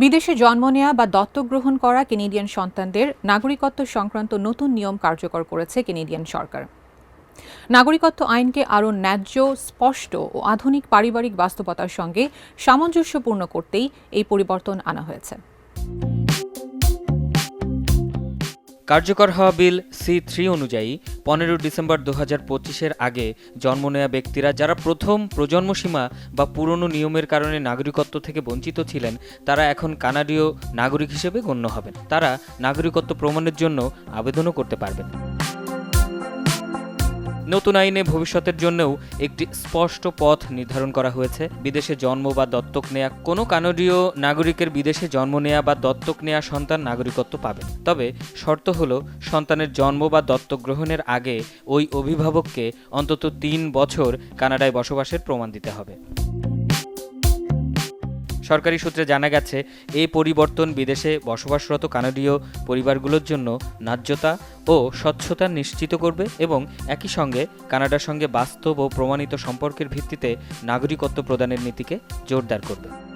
বিদেশে জন্ম নেওয়া বা দত্তক গ্রহণ করা কেনেডিয়ান সন্তানদের নাগরিকত্ব সংক্রান্ত নতুন নিয়ম কার্যকর করেছে কেনেডিয়ান সরকার। নাগরিকত্ব আইনকে আরও ন্যায্য, স্পষ্ট ও আধুনিক পারিবারিক বাস্তবতার সঙ্গে সামঞ্জস্যপূর্ণ করতেই এই পরিবর্তন আনা হয়েছে। কার্যকর হওয়া বিল সি থ্রি অনুযায়ী পনেরো ডিসেম্বর দু হাজার পঁচিশের আগে জন্ম নেওয়া ব্যক্তিরা যারা প্রথম প্রজন্মসীমা বা পুরনো নিয়মের কারণে নাগরিকত্ব থেকে বঞ্চিত ছিলেন, তারা এখন কানাডীয় নাগরিক হিসেবে গণ্য হবেন। তারা নাগরিকত্ব প্রমাণের জন্য আবেদনও করতে পারবেন। নতুন আইনে ভবিষ্যতের জন্যও একটি স্পষ্ট পথ নির্ধারণ করা হয়েছে। বিদেশে জন্ম বা দত্তক নেয়া কোনো কানাডীয় নাগরিকের বিদেশে জন্ম নেয়া বা দত্তক নেয়া সন্তান নাগরিকত্ব পাবে। তবে শর্ত হলো, সন্তানের জন্ম বা দত্তক গ্রহণের আগে ওই অভিভাবককে অন্তত তিন বছর কানাডায় বসবাসের প্রমাণ দিতে হবে। সরকারি সূত্রে জানা গেছে, এই পরিবর্তন বিদেশে বসবাসরত কানাডীয় পরিবারগুলোর জন্য ন্যায্যতা ও স্বচ্ছতা নিশ্চিত করবে এবং একই সঙ্গে কানাডার সঙ্গে বাস্তব ও প্রমাণিত সম্পর্কের ভিত্তিতে নাগরিকত্ব প্রদানের নীতিকে জোরদার করবে।